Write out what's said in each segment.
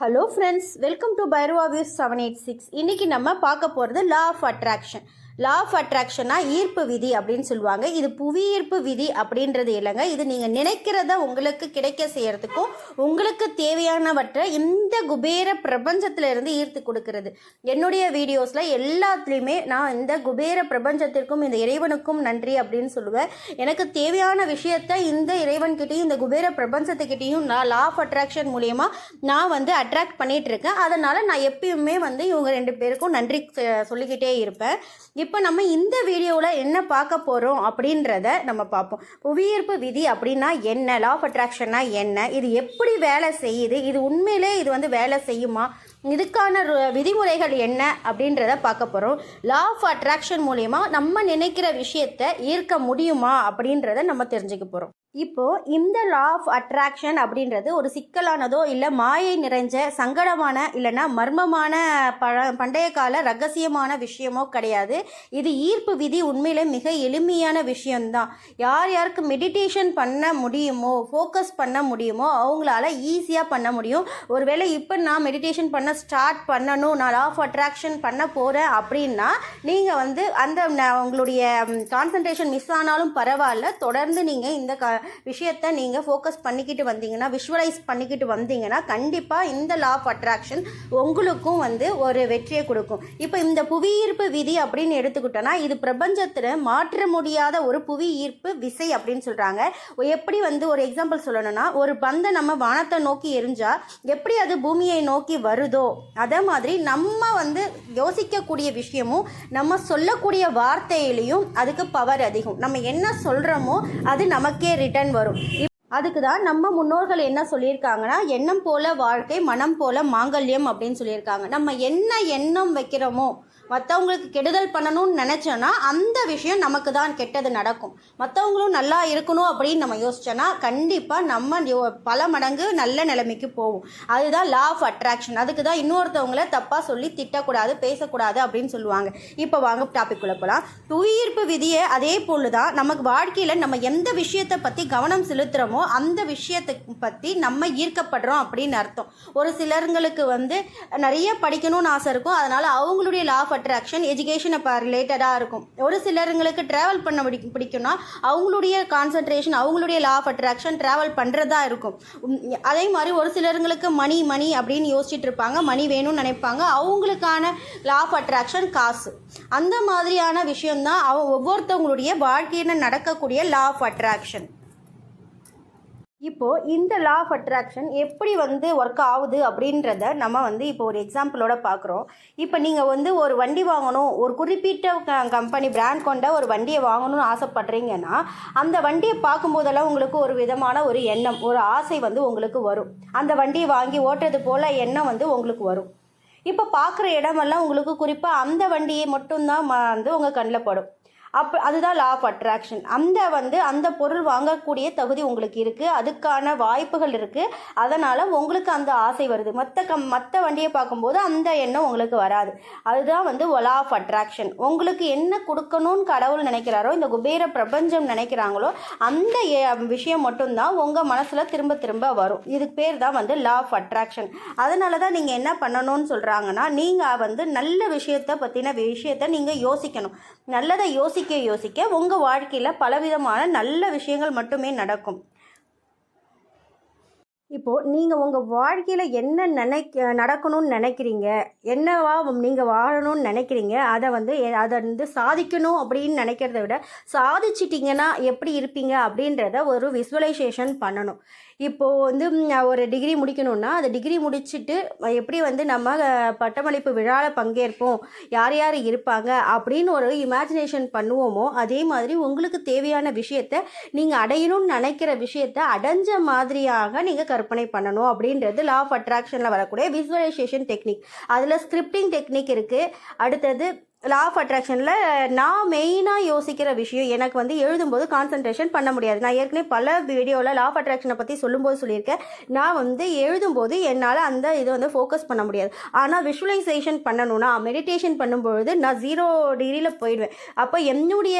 Hello friends welcome to பைரோவா views seven eight six இன்றைக்கி நம்ம பார்க்க போகிறது law of attraction law of அட்ராக்ஷனா ஈர்ப்பு விதி அப்படின்னு சொல்லுவாங்க. இது புவி ஈர்ப்பு விதி அப்படின்றது இல்லைங்க. இது நீங்கள் நினைக்கிறத உங்களுக்கு கிடைக்க செய்கிறதுக்கும் உங்களுக்கு தேவையானவற்றை இந்த குபேர பிரபஞ்சத்தில் இருந்து ஈர்த்து கொடுக்கறது. என்னுடைய வீடியோஸில் எல்லாத்துலேயுமே நான் இந்த குபேர பிரபஞ்சத்திற்கும் இந்த இறைவனுக்கும் நன்றி அப்படின்னு சொல்லுவேன். எனக்கு தேவையான விஷயத்தை இந்த இறைவன்கிட்டையும் இந்த குபேர பிரபஞ்சத்துக்கிட்டேயும் நான் லா ஆஃப் அட்ராக்ஷன் மூலயமா நான் வந்து அட்ராக்ட் பண்ணிகிட்ருக்கேன் இருக்கேன். நான் எப்பயுமே வந்து இவங்க ரெண்டு பேருக்கும் நன்றி சொல்லிக்கிட்டே இருப்பேன். இப்போ நம்ம இந்த வீடியோவில் என்ன பார்க்க போகிறோம் அப்படின்றத நம்ம பார்ப்போம். புவியீர்ப்பு விதி அப்படின்னா என்ன? லா ஆஃப் அட்ராக்ஷன்னா என்ன? இது எப்படி வேலை செய்யுது? இது உண்மையிலே இது வந்து வேலை செய்யுமா? இதுக்கான விதிமுறைகள் என்ன அப்படின்றத பார்க்க போகிறோம் லா ஆஃப் அட்ராக்ஷன் மூலயமா நம்ம நினைக்கிற விஷயத்தை ஈர்க்க முடியுமா அப்படின்றத நம்ம தெரிஞ்சுக்க போகிறோம் இப்போது இந்த லா ஆஃப் அட்ராக்ஷன் அப்படின்றது ஒரு சிக்கலானதோ இல்லை மாயை நிறைஞ்ச சங்கடமான இல்லைன்னா மர்மமான பழ பண்டைய கால ரகசியமான விஷயமோ கிடையாது. இது ஈர்ப்பு விதி உண்மையிலே மிக எளிமையான விஷயம்தான். யார் யாருக்கு மெடிடேஷன் பண்ண முடியுமோ ஃபோக்கஸ் பண்ண முடியுமோ அவங்களால ஈஸியாக பண்ண முடியும். ஒருவேளை இப்போ நான் மெடிடேஷன் பண்ண ஸ்டார்ட் பண்ணணும் நான் லா ஆஃப் அட்ராக்ஷன் பண்ண போகிறேன் அப்படின்னா நீங்கள் வந்து அந்த உங்களுடைய கான்சன்ட்ரேஷன் மிஸ் ஆனாலும் பரவாயில்ல. தொடர்ந்து நீங்கள் இந்த க விஷயத்தை நீங்கள் ஃபோக்கஸ் பண்ணிக்கிட்டு வந்தீங்கன்னா விஷுவலைஸ் பண்ணிக்கிட்டு வந்தீங்கன்னா கண்டிப்பாக இந்த லா ஆஃப் அட்ராக்ஷன் உங்களுக்கும் வந்து ஒரு வெற்றியை கொடுக்கும். இப்போ இந்த புவி ஈர்ப்பு விதி அப்படின்னு எடுத்துக்கிட்டோன்னா இது பிரபஞ்சத்தில் மாற்ற முடியாத ஒரு புவி ஈர்ப்பு விசை அப்படின்னு சொல்கிறாங்க எப்படி வந்து ஒரு எக்ஸாம்பிள் சொல்லணும்னா ஒரு பந்தை நம்ம வானத்தை நோக்கி எரிஞ்சால் எப்படி அது பூமியை நோக்கி வருதோ அதே மாதிரி நம்ம வந்து யோசிக்கக்கூடிய விஷயமும் நம்ம சொல்லக்கூடிய வார்த்தையிலையும் அதுக்கு பவர் அதிகம். நம்ம என்ன சொல்கிறோமோ அது நமக்கே ரிட்டர்ன் வரும். அதுக்கு தான் நம்ம முன்னோர்கள் என்ன சொல்லியிருக்காங்கன்னா எண்ணம் போல வாழ்க்கை மனம் போல மாங்கல்யம் அப்படின்னு சொல்லியிருக்காங்க. நம்ம என்ன எண்ணம் வைக்கிறோமோ மற்றவங்களுக்கு கெடுதல் பண்ணணும்னு நினச்சோன்னா அந்த விஷயம் நமக்கு தான் கெட்டது நடக்கும். மற்றவங்களும் நல்லா இருக்கணும் அப்படின்னு நம்ம யோசிச்சோன்னா கண்டிப்பாக நம்ம பல மடங்கு நல்ல நிலைமைக்கு போவோம் அதுதான் லா ஆஃப் அட்ராக்ஷன் அதுக்கு தான் இன்னொருத்தவங்கள தப்பாக சொல்லி திட்டக்கூடாது பேசக்கூடாது அப்படின்னு சொல்லுவாங்க. இப்போ வாங்க டாபிக் உள்ள போகலாம் புவியீர்ப்பு விதியை அதே போல் தான் நமக்கு வாழ்க்கையில் நம்ம எந்த விஷயத்தை பற்றி கவனம் செலுத்துகிறோமோ அந்த விஷயத்தை பற்றி நம்ம ஈர்க்கப்படுறோம் அப்படின்னு அர்த்தம். ஒரு சிலருங்களுக்கு வந்து நிறைய படிக்கணும்னு ஆசை இருக்கும். அதனால் அவங்களுடைய லா ஆஃப் அட்ராக்ஷன் எஜுகேஷன் எஜுகேஷனை ரிலேட்டடாக இருக்கும். ஒரு சிலருங்களுக்கு ட்ராவல் பண்ண பிடி பிடிக்கும்னா அவங்களுடைய கான்சன்ட்ரேஷன் அவங்களுடைய லா ஆஃப் அட்ராக்ஷன் ட்ராவல் பண்ணுறதா இருக்கும். அதே மாதிரி ஒரு சிலருங்களுக்கு மணி மணி அப்படின்னு யோசிச்சுட்டு இருப்பாங்க. மணி வேணும்னு நினைப்பாங்க. அவங்களுக்கான லா ஆஃப் அட்ராக்ஷன் காசு. அந்த மாதிரியான விஷயம்தான் அவ ஒவ்வொருத்தவங்களுடைய வாழ்க்கையில் நடக்கக்கூடிய லா ஆஃப் அட்ராக்ஷன் இப்போது இந்த லா ஆஃப் அட்ராக்ஷன் எப்படி வந்து ஒர்க் ஆகுது அப்படின்றத நம்ம வந்து இப்போ ஒரு எக்ஸாம்பிளோட பார்க்குறோம். இப்போ நீங்கள் வந்து ஒரு வண்டி வாங்கணும் ஒரு குறிப்பிட்ட கம்பெனி பிராண்ட் கொண்ட ஒரு வண்டியை வாங்கணும்னு ஆசைப்பட்றீங்கன்னா அந்த வண்டியை பார்க்கும்போதெல்லாம் உங்களுக்கு ஒரு விதமான ஒரு எண்ணம் ஒரு ஆசை வந்து உங்களுக்கு வரும். அந்த வண்டியை வாங்கி ஓட்டுறது போல் எண்ணம் வந்து உங்களுக்கு வரும். இப்போ பார்க்குற இடமெல்லாம் உங்களுக்கு குறிப்பாக அந்த வண்டியை மட்டும்தான் வந்து உங்கள் கண்ணில் படும். அப்போ அதுதான் லா ஆஃப் அட்ராக்ஷன் அந்த வந்து அந்த பொருள் வாங்கக்கூடிய தகுதி உங்களுக்கு இருக்குது அதுக்கான வாய்ப்புகள் இருக்குது அதனால் உங்களுக்கு அந்த ஆசை வருது. மற்ற கம் மற்ற வண்டியை பார்க்கும்போது அந்த எண்ணம் உங்களுக்கு வராது. அதுதான் வந்து லா ஆஃப் அட்ராக்ஷன் உங்களுக்கு என்ன கொடுக்கணும்னு கடவுள் நினைக்கிறாரோ இந்த குபேர பிரபஞ்சம் நினைக்கிறாங்களோ அந்த விஷயம் மட்டும்தான் உங்கள் மனசில் திரும்ப திரும்ப வரும். இதுக்கு பேர் தான் வந்து லா ஆஃப் அட்ராக்ஷன் அதனால தான் நீங்கள் என்ன பண்ணணும்னு சொல்கிறாங்கன்னா நீங்கள் வந்து நல்ல விஷயத்தை பற்றின விஷயத்தை நீங்கள் யோசிக்கணும். நல்லதை யோசிக்க யோசிக்க உங்கள் வாழ்க்கையில் பலவிதமான நல்ல விஷயங்கள் மட்டுமே நடக்கும். இப்போது நீங்கள் உங்கள் வாழ்க்கையில் என்ன நினைக்க நடக்கணும்னு நினைக்கிறீங்க என்னவா நீங்கள் வாழணும்னு நினைக்கிறீங்க அதை வந்து அதை வந்து சாதிக்கணும் அப்படின்னு நினைக்கிறத விட சாதிச்சிட்டிங்கன்னா எப்படி இருப்பீங்க அப்படின்றத ஒரு விசுவலைசேஷன் பண்ணணும். இப்போது வந்து ஒரு டிகிரி முடிக்கணும்னா அந்த டிகிரி முடிச்சுட்டு எப்படி வந்து நம்ம பட்டமளிப்பு விழாவில் பங்கேற்போம் யார் யார் இருப்பாங்க அப்படின்னு ஒரு இமேஜினேஷன் பண்ணுவோமோ அதே மாதிரி உங்களுக்கு தேவையான விஷயத்த நீங்கள் அடையணும்னு நினைக்கிற விஷயத்த அடைஞ்ச மாதிரியாக நீங்கள் கற்பனை பண்ணணும் அப்படின்றது லா ஆஃப் அட்ராக்ஷனில் வரக்கூடிய விசுவலைசேஷன் டெக்னிக் அதில் ஸ்கிரிப்டிங் டெக்னிக் இருக்குது அடுத்தது லா ஆஃப் அட்ராக்ஷனில் நான் மெயினாக யோசிக்கிற விஷயம் எனக்கு வந்து எழுதும்போது கான்சன்ட்ரேஷன் பண்ண முடியாது. நான் ஏற்கனவே பல வீடியோவில் லா ஆஃப் அட்ராக்ஷனை பற்றி சொல்லும்போது சொல்லியிருக்கேன். நான் வந்து எழுதும்போது என்னால் அந்த இதை வந்து ஃபோக்கஸ் பண்ண முடியாது. ஆனால் விஷுவலைசேஷன் பண்ணணும்னா மெடிடேஷன் பண்ணும்பொழுது நான் ஜீரோ டிகிரியில் போயிடுவேன். அப்போ என்னுடைய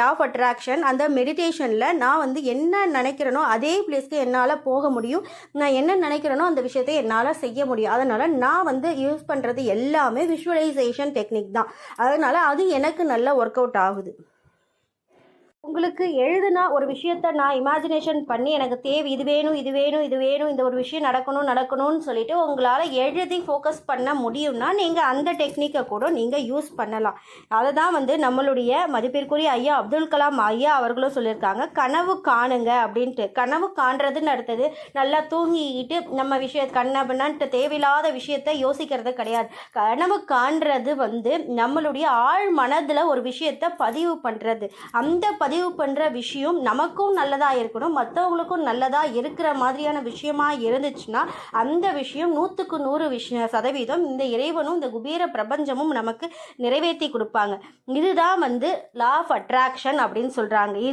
லா ஆஃப் அட்ராக்ஷன் அந்த மெடிடேஷனில் நான் வந்து என்ன நினைக்கிறேனோ அதே பிளேஸ்க்கு என்னால் போக முடியும். நான் என்ன நினைக்கிறேனோ அந்த விஷயத்தை என்னால் செய்ய முடியும். அதனால் நான் வந்து யூஸ் பண்ணுறது எல்லாமே விஷுவலைசேஷன் டெக்னிக் தான். அதனால் அது எனக்கு நல்லா ஒர்க் அவுட் ஆகுது. உங்களுக்கு எழுதுனா ஒரு விஷயத்த நான் இமேஜினேஷன் பண்ணி எனக்கு தேவை இது வேணும் இது வேணும் இது வேணும் இந்த ஒரு விஷயம் நடக்கணும் நடக்கணும்னு சொல்லிட்டு உங்களால் எழுதி ஃபோக்கஸ் பண்ண முடியும்னா நீங்கள் அந்த டெக்னிக்கை கூட நீங்கள் யூஸ் பண்ணலாம். அதை தான் வந்து நம்மளுடைய மதிப்பிற்குரிய ஐயா அப்துல் கலாம் ஐயா அவர்களும் சொல்லியிருக்காங்க. கனவு காணுங்க அப்படின்ட்டு. கனவு காண்றதுன்னு அடுத்தது நல்லா தூங்கிக்கிட்டு நம்ம விஷய கண்ண தேவையில்லாத விஷயத்த யோசிக்கிறது கிடையாது. கனவு காண்றது வந்து நம்மளுடைய ஆழ் மனதில் ஒரு விஷயத்த பதிவு பண்ணுறது அந்த பதிவு பண்ணுற விஷயம் நமக்கும் நல்லதாக இருக்கணும் மற்றவங்களுக்கும் நல்லதாக இருக்கிற மாதிரியான விஷயமா இருந்துச்சுன்னா அந்த விஷயம் நூற்றுக்கு நூறு விஷய சதவீதம் இந்த இறைவனும் இந்த குபேர பிரபஞ்சமும் நமக்கு நிறைவேற்றி கொடுப்பாங்க. இதுதான் வந்து லா ஆஃப் அட்ராக்ஷன் அப்படின்னு சொல்கிறாங்க